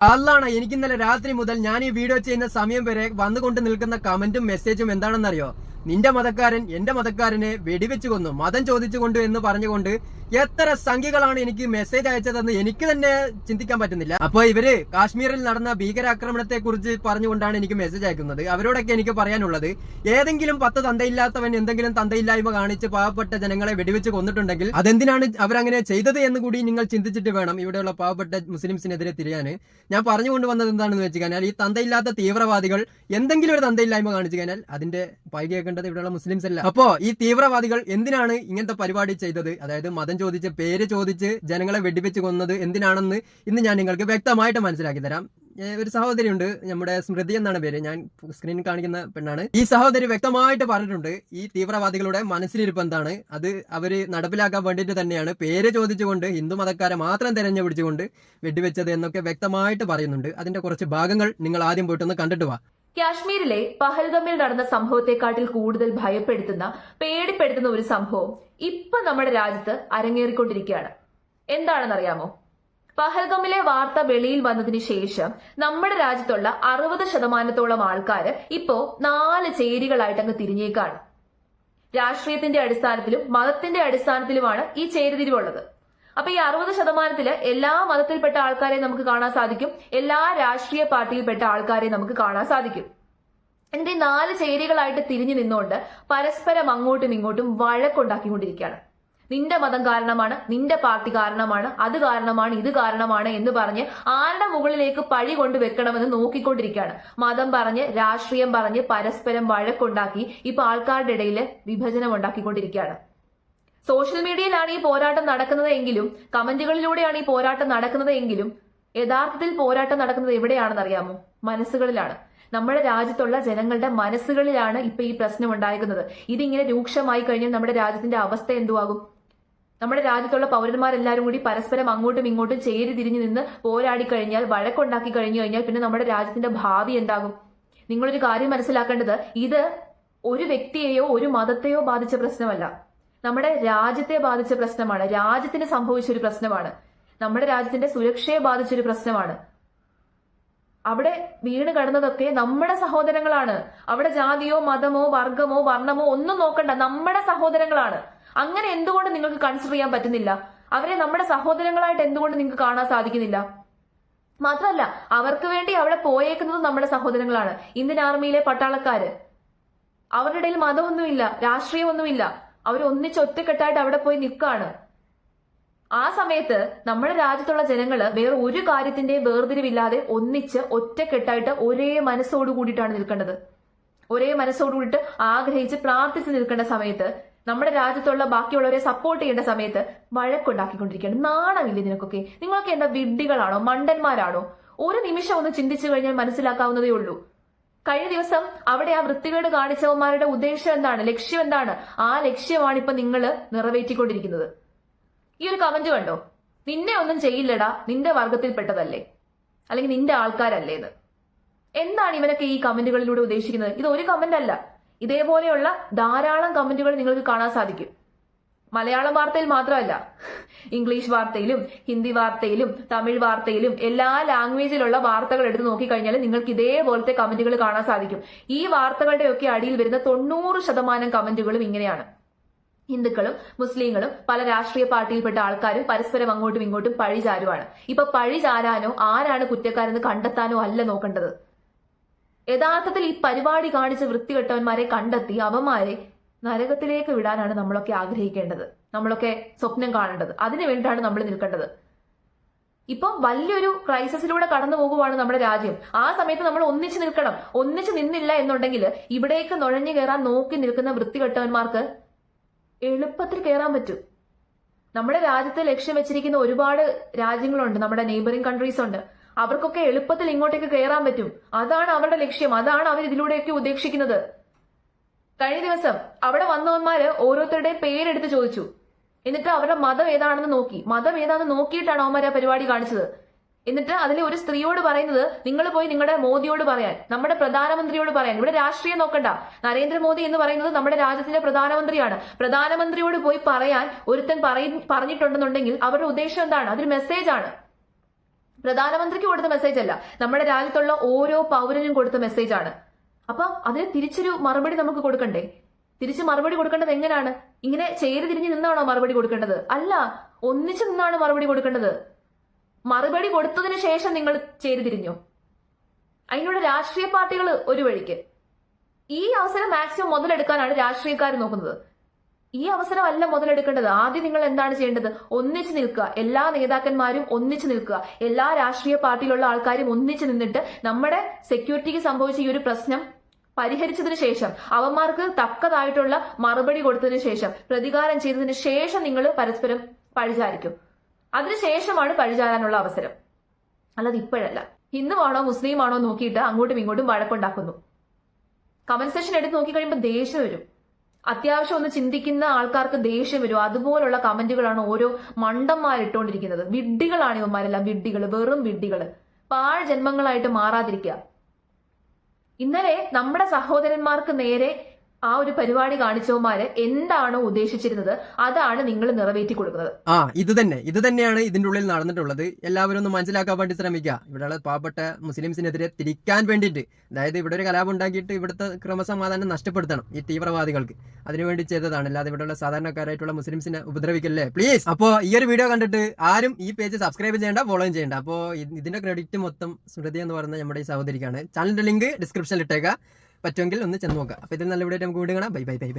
അല്ലാണ് എനിക്ക് ഇന്നലെ രാത്രി മുതൽ ഞാൻ ഈ വീഡിയോ ചെയ്യുന്ന സമയം വരെ വന്നുകൊണ്ട് നിൽക്കുന്ന കമന്റും മെസ്സേജും എന്താണെന്നറിയോ? നിന്റെ മതക്കാരൻ എന്റെ മതക്കാരനെ വെടിവെച്ചു കൊന്നു മതം ചോദിച്ചു കൊണ്ടു എന്ന് പറഞ്ഞുകൊണ്ട് എത്ര സംഖ്യകളാണ് എനിക്ക് മെസ്സേജ് അയച്ചതെന്ന് എനിക്ക് തന്നെ ചിന്തിക്കാൻ പറ്റുന്നില്ല. അപ്പൊ ഇവർ കാശ്മീരിൽ നടന്ന ഭീകരാക്രമണത്തെ കുറിച്ച് പറഞ്ഞുകൊണ്ടാണ് എനിക്ക് മെസ്സേജ് അയക്കുന്നത്. അവരോടൊക്കെ എനിക്ക് പറയാനുള്ളത് ഏതെങ്കിലും പത്ത് തന്തയില്ലാത്തവൻ എന്തെങ്കിലും തന്തയില്ലായ്മ കാണിച്ച് പാവപ്പെട്ട ജനങ്ങളെ വെടിവെച്ച് കൊന്നിട്ടുണ്ടെങ്കിൽ അതെന്തിനാണ് അവരങ്ങനെ ചെയ്തത് എന്ന് കൂടി നിങ്ങൾ ചിന്തിച്ചിട്ട് വേണം ഇവിടെയുള്ള പാവപ്പെട്ട മുസ്ലിംസിനെതിരെ തിരിയാന് ഞാൻ പറഞ്ഞുകൊണ്ട് വന്നത് എന്താണെന്ന് വെച്ച് കഴിഞ്ഞാൽ ഈ തന്തയില്ലാത്ത തീവ്രവാദികൾ എന്തെങ്കിലും ഒരു തന്തയില്ലായ്മ കാണിച്ചു കഴിഞ്ഞാൽ അതിന്റെ പൈ കേൾക്കേണ്ടത് ഇവിടെയുള്ള മുസ്ലിംസ് അല്ല. അപ്പോ ഈ തീവ്രവാദികൾ എന്തിനാണ് ഇങ്ങനത്തെ പരിപാടി ചെയ്തത്? അതായത് മതം ചോദിച്ച് പേര് ചോദിച്ച് ജനങ്ങളെ വെടിവെച്ച് കൊന്നത് എന്തിനാണെന്ന് ഇന്ന് ഞാൻ നിങ്ങൾക്ക് വ്യക്തമായിട്ട് മനസ്സിലാക്കി തരാം. ഒരു സഹോദരി ഉണ്ട് നമ്മുടെ സ്മൃതി എന്നാണ് പേര്. ഞാൻ സ്ക്രീനിൽ കാണിക്കുന്ന പെണ്ണാണ്. ഈ സഹോദരി വ്യക്തമായിട്ട് പറഞ്ഞിട്ടുണ്ട് ഈ തീവ്രവാദികളുടെ മനസ്സിലിരിപ്പ് എന്താണ്? അത് അവർ നടപ്പിലാക്കാൻ വേണ്ടിയിട്ട് തന്നെയാണ് പേര് ചോദിച്ചുകൊണ്ട് ഹിന്ദു മതക്കാരെ മാത്രം തെരഞ്ഞു പിടിച്ചുകൊണ്ട് വെടിവെച്ചത് എന്നൊക്കെ വ്യക്തമായിട്ട് പറയുന്നുണ്ട്. അതിന്റെ കുറച്ച് ഭാഗങ്ങൾ നിങ്ങൾ ആദ്യം പോയിട്ടൊന്ന് കണ്ടിട്ട് വാ. കാശ്മീരിലെ പഹൽഗമിൽ നടന്ന സംഭവത്തെക്കാട്ടിൽ കൂടുതൽ ഭയപ്പെടുത്തുന്ന പേടിപ്പെടുത്തുന്ന ഒരു സംഭവം ഇപ്പൊ നമ്മുടെ രാജ്യത്ത് അരങ്ങേറിക്കൊണ്ടിരിക്കുകയാണ്. എന്താണെന്നറിയാമോ? പഹൽഗമിലെ വാർത്ത വെളിയിൽ വന്നതിന് ശേഷം നമ്മുടെ രാജ്യത്തുള്ള അറുപത് ശതമാനത്തോളം ആൾക്കാർ ഇപ്പോ നാല് ചേരികളായിട്ട് അങ്ങ് തിരിഞ്ഞേക്കാണ്. രാഷ്ട്രീയത്തിന്റെ അടിസ്ഥാനത്തിലും മതത്തിന്റെ അടിസ്ഥാനത്തിലുമാണ് ഈ ചേരിതിരിവുള്ളത്. അപ്പൊ ഈ അറുപത് ശതമാനത്തിൽ എല്ലാ മതത്തിൽപ്പെട്ട ആൾക്കാരെ നമുക്ക് കാണാൻ സാധിക്കും. എല്ലാ രാഷ്ട്രീയ പാർട്ടിയിൽപ്പെട്ട ആൾക്കാരെ നമുക്ക് കാണാൻ സാധിക്കും. എന്നിട്ട് നാല് ചേരികളായിട്ട് തിരിഞ്ഞു നിന്നുകൊണ്ട് പരസ്പരം അങ്ങോട്ടും ഇങ്ങോട്ടും വഴക്കുണ്ടാക്കിക്കൊണ്ടിരിക്കുകയാണ്. നിന്റെ മതം കാരണമാണ് നിന്റെ പാർട്ടി കാരണമാണ് അത് കാരണമാണ് ഇത് കാരണമാണ് എന്ന് പറഞ്ഞ് ആരുടെ മുകളിലേക്ക് പഴി കൊണ്ടുവെക്കണമെന്ന് നോക്കിക്കൊണ്ടിരിക്കുകയാണ്. മതം പറഞ്ഞ് രാഷ്ട്രീയം പറഞ്ഞ് പരസ്പരം വഴക്കുണ്ടാക്കി ഇപ്പൊ ആൾക്കാരുടെ ഇടയിൽ വിഭജനം ഉണ്ടാക്കിക്കൊണ്ടിരിക്കുകയാണ്. സോഷ്യൽ മീഡിയയിലാണ് ഈ പോരാട്ടം നടക്കുന്നത് എങ്കിലും കമന്റുകളിലൂടെയാണ് ഈ പോരാട്ടം നടക്കുന്നത് എങ്കിലും യഥാർത്ഥത്തിൽ പോരാട്ടം നടക്കുന്നത് എവിടെയാണെന്ന് അറിയാമോ മനസ്സുകളിലാണ്. നമ്മുടെ രാജ്യത്തുള്ള ജനങ്ങളുടെ മനസ്സുകളിലാണ് ഇപ്പൊ ഈ പ്രശ്നം ഉണ്ടായിരിക്കുന്നത്. ഇതിങ്ങനെ രൂക്ഷമായി കഴിഞ്ഞാൽ നമ്മുടെ രാജ്യത്തിന്റെ അവസ്ഥ എന്തുവാകും? നമ്മുടെ രാജ്യത്തുള്ള പൗരന്മാരെല്ലാവരും കൂടി പരസ്പരം അങ്ങോട്ടും ഇങ്ങോട്ടും ചേരി തിരിഞ്ഞു നിന്ന് പോരാടി കഴിഞ്ഞാൽ വഴക്കുണ്ടാക്കി കഴിഞ്ഞു കഴിഞ്ഞാൽ പിന്നെ നമ്മുടെ രാജ്യത്തിന്റെ ഭാവി എന്താകും? നിങ്ങളൊരു കാര്യം മനസ്സിലാക്കേണ്ടത് ഇത് ഒരു വ്യക്തിയെയോ ഒരു മതത്തെയോ ബാധിച്ച പ്രശ്നമല്ല. നമ്മുടെ രാജ്യത്തെ ബാധിച്ച പ്രശ്നമാണ്. രാജ്യത്തിന് സംഭവിച്ച ഒരു പ്രശ്നമാണ്. നമ്മുടെ രാജ്യത്തിന്റെ സുരക്ഷയെ ബാധിച്ചൊരു പ്രശ്നമാണ്. അവിടെ വീണ് കടന്നതൊക്കെ നമ്മുടെ സഹോദരങ്ങളാണ്. അവിടെ ജാതിയോ മതമോ വർഗമോ വർണമോ ഒന്നും നോക്കണ്ട. നമ്മുടെ സഹോദരങ്ങളാണ്. അങ്ങനെ എന്തുകൊണ്ട് നിങ്ങൾക്ക് കൺസിഡർ ചെയ്യാൻ പറ്റുന്നില്ല? അവരെ നമ്മുടെ സഹോദരങ്ങളായിട്ട് എന്തുകൊണ്ട് നിങ്ങൾക്ക് കാണാൻ സാധിക്കുന്നില്ല? മാത്രമല്ല അവർക്ക് വേണ്ടി അവിടെ പോയേക്കുന്നത് നമ്മുടെ സഹോദരങ്ങളാണ്. ഇന്ത്യൻ ആർമിയിലെ പട്ടാളക്കാര്. അവരുടെ ഇടയിൽ മതമൊന്നുമില്ല രാഷ്ട്രീയമൊന്നുമില്ല. അവർ ഒന്നിച്ച് ഒറ്റക്കെട്ടായിട്ട് അവിടെ പോയി നിൽക്കാണ്. ആ സമയത്ത് നമ്മുടെ രാജ്യത്തുള്ള ജനങ്ങൾ വേറെ ഒരു കാര്യത്തിന്റെയും വേർതിരിവില്ലാതെ ഒന്നിച്ച് ഒറ്റക്കെട്ടായിട്ട് ഒരേ മനസ്സോട് കൂടിയിട്ടാണ് നിൽക്കേണ്ടത്. ഒരേ മനസ്സോട് കൂടിയിട്ട് ആഗ്രഹിച്ച് പ്രാർത്ഥിച്ച് നിൽക്കേണ്ട സമയത്ത് നമ്മുടെ രാജ്യത്തുള്ള ബാക്കിയുള്ളവരെ സപ്പോർട്ട് ചെയ്യേണ്ട സമയത്ത് വഴക്കുണ്ടാക്കിക്കൊണ്ടിരിക്കുകയാണ്. നാണമില്ല ഇതിനൊക്കെ നിങ്ങളൊക്കെ എന്താ വിഡ്ഢികളാണോ? മണ്ടന്മാരാണോ? ഒരു നിമിഷം ഒന്ന് ചിന്തിച്ചു കഴിഞ്ഞാൽ മനസ്സിലാക്കാവുന്നതേ ഉള്ളൂ. കഴിഞ്ഞ ദിവസം അവിടെ ആ വൃത്തികേട് കാണിച്ചവന്മാരുടെ ഉദ്ദേശം എന്താണ് ലക്ഷ്യം എന്താണ്? ആ ലക്ഷ്യമാണ് ഇപ്പൊ നിങ്ങൾ നിറവേറ്റിക്കൊണ്ടിരിക്കുന്നത്. ഈ ഒരു കമന്റ് കണ്ടോ? നിന്നെ ഒന്നും ചെയ്യില്ലടാ നിന്റെ വർഗത്തിൽപ്പെട്ടതല്ലേ? അല്ലെങ്കിൽ നിന്റെ ആൾക്കാരല്ലേ എന്ന്. എന്താണ് ഇവനൊക്കെ ഈ കമന്റുകളിലൂടെ ഉദ്ദേശിക്കുന്നത്? ഇത് ഒരു കമന്റ് അല്ല. ഇതേപോലെയുള്ള ധാരാളം കമന്റുകൾ നിങ്ങൾക്ക് കാണാൻ സാധിക്കും. മലയാളം വാർത്തയിൽ മാത്രമല്ല ഇംഗ്ലീഷ് വാർത്തയിലും ഹിന്ദി വാർത്തയിലും തമിഴ് വാർത്തയിലും എല്ലാ ലാംഗ്വേജിലുള്ള വാർത്തകൾ എടുത്ത് നോക്കിക്കഴിഞ്ഞാൽ നിങ്ങൾക്ക് ഇതേപോലത്തെ കമന്റുകൾ കാണാൻ സാധിക്കും. ഈ വാർത്തകളുടെയൊക്കെ അടിയിൽ വരുന്ന തൊണ്ണൂറ് ശതമാനം കമന്റുകളും ഇങ്ങനെയാണ്. ഹിന്ദുക്കളും മുസ്ലിങ്ങളും പല രാഷ്ട്രീയ പാർട്ടിയിൽപ്പെട്ട ആൾക്കാരും പരസ്പരം അങ്ങോട്ടും ഇങ്ങോട്ടും പഴി ചാരുവാണ് ഇപ്പൊ പഴി ചാരാനോ ആരാണ് കുറ്റക്കാരെന്ന് കണ്ടെത്താനോ അല്ല നോക്കേണ്ടത്. യഥാർത്ഥത്തിൽ ഈ പരിപാടി കാണിച്ച വൃത്തികെട്ടവന്മാരെ കണ്ടെത്തി അവന്മാരെ നരകത്തിലേക്ക് വിടാനാണ് നമ്മളൊക്കെ ആഗ്രഹിക്കേണ്ടത്. നമ്മളൊക്കെ സ്വപ്നം കാണേണ്ടത്. അതിനു വേണ്ടിയിട്ടാണ് നമ്മൾ നിൽക്കേണ്ടത്. ഇപ്പം വലിയൊരു ക്രൈസിസിലൂടെ കടന്നു പോകുവാണ് നമ്മുടെ രാജ്യം. ആ സമയത്ത് നമ്മൾ ഒന്നിച്ചു നിൽക്കണം. ഒന്നിച്ചു നിന്നില്ല എന്നുണ്ടെങ്കിൽ ഇവിടേക്ക് നുഴഞ്ഞു കയറാൻ നോക്കി നിൽക്കുന്ന വൃത്തികെട്ടവന്മാർക്ക് എളുപ്പത്തിൽ കയറാൻ പറ്റും. നമ്മുടെ രാജ്യത്തെ ലക്ഷ്യം വെച്ചിരിക്കുന്ന ഒരുപാട് രാജ്യങ്ങളുണ്ട്. നമ്മുടെ നെയ്ബറിംഗ് കൺട്രീസ് ഉണ്ട്. അവർക്കൊക്കെ എളുപ്പത്തിൽ ഇങ്ങോട്ടേക്ക് കയറാൻ പറ്റും. അതാണ് അവരുടെ ലക്ഷ്യം. അതാണ് അവർ ഇതിലൂടെയൊക്കെ ഉദ്ദേശിക്കുന്നത്. കഴിഞ്ഞ ദിവസം അവിടെ വന്നവന്മാര് ഓരോരുത്തരുടെ പേരെടുത്ത് ചോദിച്ചു. എന്നിട്ട് അവരുടെ മതം ഏതാണെന്ന് നോക്കി. മതം ഏതാണെന്ന് നോക്കിയിട്ടാണ് അവന്മാർ ആ പരിപാടി കാണിച്ചത്. എന്നിട്ട് അതിൽ ഒരു സ്ത്രീയോട് പറയുന്നത് നിങ്ങൾ പോയി നിങ്ങളുടെ മോദിയോട് പറയാൻ നമ്മുടെ പ്രധാനമന്ത്രിയോട് പറയാൻ. ഇവിടെ രാഷ്ട്രീയം നോക്കണ്ട. നരേന്ദ്രമോദി എന്ന് പറയുന്നത് നമ്മുടെ രാജ്യത്തിന്റെ പ്രധാനമന്ത്രിയാണ്. പ്രധാനമന്ത്രിയോട് പോയി പറയാൻ ഒരുത്തൻ പറഞ്ഞിട്ടുണ്ടെന്നുണ്ടെങ്കിൽ അവരുടെ ഉദ്ദേശം എന്താണ്? അതൊരു മെസ്സേജ് ആണ്. പ്രധാനമന്ത്രിക്ക് കൊടുത്ത മെസ്സേജ് അല്ല. നമ്മുടെ രാജ്യത്തുള്ള ഓരോ പൗരനും കൊടുത്ത മെസ്സേജ് ആണ്. അപ്പൊ അതിന് തിരിച്ചൊരു മറുപടി നമുക്ക് കൊടുക്കണ്ടേ? തിരിച്ച് മറുപടി കൊടുക്കേണ്ടത് എങ്ങനെയാണ് ഇങ്ങനെ ചേരി തിരിഞ്ഞ് നിന്നാണോ മറുപടി കൊടുക്കേണ്ടത്? അല്ല ഒന്നിച്ചു നിന്നാണ് മറുപടി കൊടുക്കേണ്ടത്. മറുപടി കൊടുത്തതിന് ശേഷം നിങ്ങൾ ചേരി തിരിഞ്ഞു? അതിനുള്ള രാഷ്ട്രീയ പാർട്ടികൾ ഒരു വഴിക്ക്. ഈ അവസരം മാക്സിമം മുതലെടുക്കാനാണ് രാഷ്ട്രീയക്കാർ നോക്കുന്നത്. ഈ അവസരം അവസരമല്ല മുതലെടുക്കേണ്ടത്. ആദ്യം നിങ്ങൾ എന്താണ് ചെയ്യേണ്ടത്? ഒന്നിച്ചു നിൽക്കുക. എല്ലാ നേതാക്കന്മാരും ഒന്നിച്ചു നിൽക്കുക. എല്ലാ രാഷ്ട്രീയ പാർട്ടിയിലുള്ള ആൾക്കാരും ഒന്നിച്ചു നിന്നിട്ട് നമ്മുടെ സെക്യൂരിറ്റിക്ക് സംഭവിച്ച ഈ ഒരു പ്രശ്നം പരിഹരിച്ചതിന് ശേഷം അവന്മാർക്ക് തക്കതായിട്ടുള്ള മറുപടി കൊടുത്തതിന് ശേഷം പ്രതികാരം ചെയ്തതിന് ശേഷം നിങ്ങൾ പരസ്പരം പഴിചാരിക്കും അതിനുശേഷമാണ് പഴിചാരാനുള്ള അവസരം. അല്ലാതെ ഇപ്പോഴല്ല. ഹിന്ദുവാണോ മുസ്ലിമാണോ നോക്കിയിട്ട് അങ്ങോട്ടും ഇങ്ങോട്ടും വഴക്കുണ്ടാക്കുന്നു കമന്റ് സെഷൻ എടുത്ത് നോക്കിക്കഴിയുമ്പോൾ ദേഷ്യം വരും. അത്യാവശ്യം ഒന്ന് ചിന്തിക്കുന്ന ആൾക്കാർക്ക് ദേഷ്യം വരും. അതുപോലുള്ള കമന്റുകളാണ് ഓരോ മണ്ടന്മാർ ഇട്ടുകൊണ്ടിരിക്കുന്നത് വിഡ്ഢികളാണ് ഇവന്മാരെല്ലാം. വിഡ്ഢികൾ വെറും വിഡ്ഢികൾ പാഴ് ജന്മങ്ങളായിട്ട് മാറാതിരിക്കുക. ഇന്നലെ നമ്മുടെ സഹോദരന്മാർക്ക് നേരെ ആ ഒരു പരിപാടി കാണിച്ചവന്മാര് എന്താണോ ഉദ്ദേശിച്ചിരുന്നത് അതാണ് നിങ്ങൾ നിറവേറ്റി കൊടുക്കുന്നത്. ആ ഇത് തന്നെ. ഇത് തന്നെയാണ് ഇതിന്റെ ഉള്ളിൽ നടന്നിട്ടുള്ളത്. എല്ലാവരും ഒന്ന് മനസ്സിലാക്കാൻ വേണ്ടി ശ്രമിക്കുക. ഇവിടെയുള്ള പാവപ്പെട്ട മുസ്ലിംസിനെതിരെ തിരിക്കാൻ വേണ്ടിയിട്ട്. അതായത് ഇവിടെ ഒരു കലാപം ഉണ്ടാക്കിയിട്ട് ഇവിടുത്തെ ക്രമസമാധാനം നഷ്ടപ്പെടുത്തണം ഈ തീവ്രവാദികൾക്ക്. അതിനുവേണ്ടി ചെയ്തതാണ്. അല്ലാതെ ഇവിടെയുള്ള സാധാരണക്കാരായിട്ടുള്ള മുസ്ലിംസിനെ ഉപദ്രവിക്കല്ലേ? പ്ലീസ് അപ്പോ ഈ ഒരു വീഡിയോ കണ്ടിട്ട് ആരും ഈ പേജ് സബ്സ്ക്രൈബ് ചെയ്യേണ്ട ഫോളോയും ചെയ്യേണ്ട. അപ്പോ ഇതിന്റെ ക്രെഡിറ്റ് മൊത്തം സ്മൃതി എന്ന് പറയുന്ന നമ്മുടെ ഈ സഹോദരിക്കാണ്. ചാനലിന്റെ ലിങ്ക് ഡിസ്ക്രിപ്ഷനിൽ ഇട്ടേക്കുക പറ്റുമെങ്കിൽ ഒന്ന് ചെന്ന് നോക്കുക. അപ്പോൾ ഇതിൽ നല്ല വീഡിയോ നമുക്ക് വീണ്ടും കാണാം. Bye bye bye bye